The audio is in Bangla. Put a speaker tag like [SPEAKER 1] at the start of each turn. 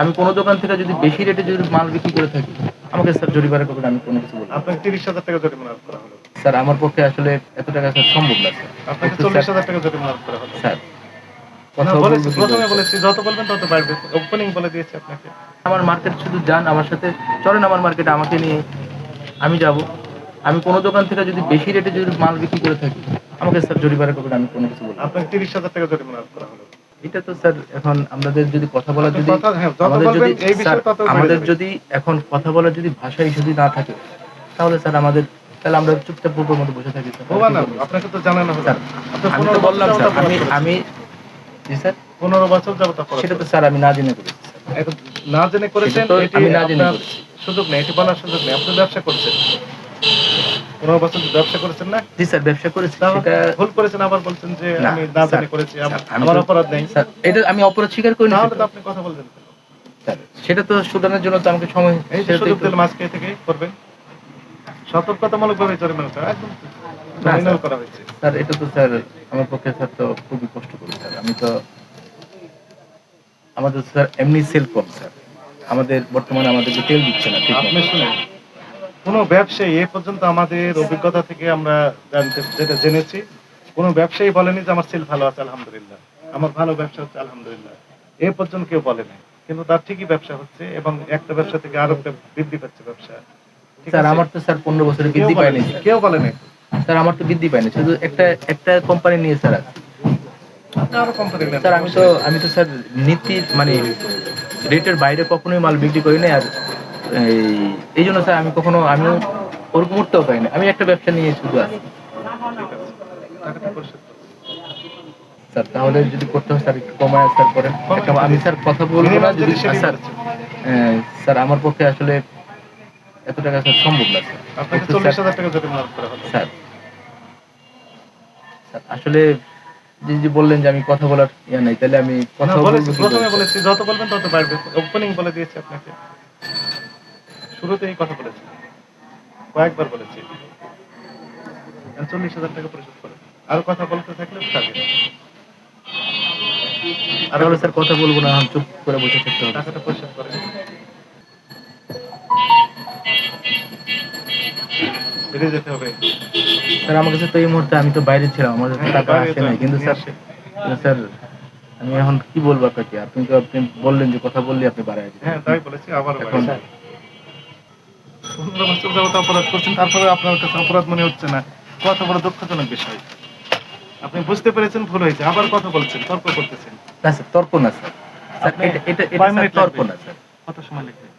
[SPEAKER 1] আমি কোনো দোকান থেকে যদি বেশি রেটে যদি মাল বিক্রি করে থাকি আমাকে স্যার জরিমানা করবেন আমি কোনো কিছু বলব না।
[SPEAKER 2] আপনাকে তিরিশ হাজার টাকা জরিমানা করা হলো।
[SPEAKER 1] স্যার আমার পক্ষে আসলে এত টাকা স্যার সম্ভব না স্যার।
[SPEAKER 2] আপনাকে চল্লিশ হাজার টাকা জরিমানা করা হলো।
[SPEAKER 1] স্যার
[SPEAKER 2] প্রথমে বলেছি যত বলবেন তত বাড়বে। ওপেনিং বলে দিয়েছি আপনাকে।
[SPEAKER 1] আমার মার্কেট শুধু যান আমার সাথে চলেন আমার মার্কেটে আমাকে নিয়ে আমি যাব। আমি কোনো দোকান থেকে যদি বেশি রেটে যদি মাল বিক্রি করে থাকি আমাকে স্যার জরিমানা করবেন আমি কোনো কিছু বলব।
[SPEAKER 2] আপনাকে তিরিশ হাজার টাকা জরিমানা করা হলো।
[SPEAKER 1] এটা তো স্যার এখন আমাদের যদি কথা বলা
[SPEAKER 2] আপনি
[SPEAKER 1] যদি
[SPEAKER 2] হ্যাঁ,
[SPEAKER 1] আমাদের যদি আমাদের যদি এখন কথা বলার যদি ভাষাই যদি না থাকে তাহলে স্যার আমাদের তাহলে আমরা চুপচাপ পূর্বের মতো বসে থাকি।
[SPEAKER 2] আপনাকে তো জানানো
[SPEAKER 1] স্যার, আমি তো বললাম স্যার আমি আমি জি স্যার।
[SPEAKER 2] পনেরো বছর যাবত
[SPEAKER 1] সেটা তো স্যার আমি না জেনে করেছি
[SPEAKER 2] না জেনে করেছেন
[SPEAKER 1] আমি না জেনে
[SPEAKER 2] সুযোগ নেই এটি বলার সুযোগ নেই। আপনি ব্যবসা করছেন। পনেরো বছর ব্যবসা করেছেন না?
[SPEAKER 1] জি স্যার ব্যবসা করেছি। সেটা
[SPEAKER 2] ভুল করেছেন আবার বলছেন যে আমি না
[SPEAKER 1] স্যার,
[SPEAKER 2] করেছি আমার
[SPEAKER 1] স্যার, আমি
[SPEAKER 2] আমার
[SPEAKER 1] তো-
[SPEAKER 2] অপরাধ নেই।
[SPEAKER 1] স্যার এটা আমি অপরাধ স্বীকার করি না
[SPEAKER 2] তো আপনি কথা বলছেন
[SPEAKER 1] স্যার, সেটা তো শুধানোর জন্য তো আমাকে সময়
[SPEAKER 2] এই যে
[SPEAKER 1] সেটা তো
[SPEAKER 2] সুযোগ দিলে মাছ খেয়ে থেকে করবেন। সতর্কতামূলক ভাবে একদম
[SPEAKER 1] স্যার।
[SPEAKER 2] করা হয়েছে।
[SPEAKER 1] স্যার এটা তো স্যার আমার পক্ষে স্যার তো খুবই কষ্ট করি স্যার। আমি তো আমাদের স্যার এমনি সেল কম স্যার। আমাদের বর্তমানে আমাদেরকে তেল দিচ্ছে না ঠিক
[SPEAKER 2] আপনি শুনেন। কোনো ব্যবসায়ী এ পর্যন্ত আমাদের অভিজ্ঞতা থেকে আমরা জানতে যেটা জেনেছি কোনো ব্যবসায়ী বলেনি যে আমার সেল ভালো আছে আলহামদুলিল্লাহ। আমার ভালো ব্যবসা হচ্ছে আলহামদুলিল্লাহ। এ পর্যন্ত কেউ বলে নাই। কিন্তু তার ঠিকই ব্যবসা হচ্ছে এবং একটা ব্যবসা থেকে আরও একটা বৃদ্ধি পাচ্ছে ব্যবসা।
[SPEAKER 1] স্যার আমার তো স্যার পনেরো বছরে বৃদ্ধি পায়নি।
[SPEAKER 2] কেউ বলে নাই।
[SPEAKER 1] স্যার আমার তো বৃদ্ধি পায়নি। শুধু একটা একটা কোম্পানি নিয়ে স্যার। আমি তো আমি তো স্যার নীতি মানে রেটের বাইরে কখনোই মাল বিক্রি করি না আর এই এই জন্য স্যার আমি কখনো আমি ওরকম উঠতেও পাই না আমি একটা ব্যবসা নিয়ে শুধু আছি। স্যার তাহলে যদি করতে হয় স্যার একটু কমায় স্যার করেন। আমি স্যার কথা বলব না যদি স্যার স্যার আমার পক্ষে আসলে এত টাকা স্যার সম্ভব না স্যার। স্যার-
[SPEAKER 2] টাকা
[SPEAKER 1] আসলে যে যে বললেন যে আমি কথা বলার ইয়া নাই তাহলে আমি কথা
[SPEAKER 2] বলেছি
[SPEAKER 1] বলব
[SPEAKER 2] প্রথমে বলেছি? যত বলবেন তত বাড়বে। ওপেনিং বলে দিয়েছি আপনাকে। শুরুতেই কথা বলেছি। কয়েকবার বলেছি। চল্লিশ হাজার টাকা পরিশোধ করে আর কথা বলতে থাকলে থাকে
[SPEAKER 1] আর হলে স্যার কথা বলব না চুপ করে বসে থাকতে হবে।
[SPEAKER 2] টাকাটা পরিশোধ করে বেরিয়ে যেতে হবে।
[SPEAKER 1] স্যার আমার কাছে তো এই মুহূর্তে আমি তো বাইরে ছিলাম আমার কাছে
[SPEAKER 2] হ্যাঁ,
[SPEAKER 1] টাকা আসে নাই। কিন্তু স্যার। স্যার আমি এখন কি বলব আপনাকে? আপনি তো আপনি বললেন যে কথা বললে আপনি দিবেন।
[SPEAKER 2] হ্যাঁ তাই বলেছি আবার
[SPEAKER 1] এখন
[SPEAKER 2] পনেরো বছর যাবত অপরাধ করছেন তারপরে আপনার কাছে অপরাধ মনে হচ্ছে না। কত বড় দুঃখজনক বিষয়। আপনি বুঝতে পেরেছেন ভুল হয়েছে। আবার কথা বলছেন তর্ক করতেছেন।
[SPEAKER 1] না স্যার তর্ক না স্যার। এটা এটা তর্ক? না স্যার।
[SPEAKER 2] কত সময় লাগবে?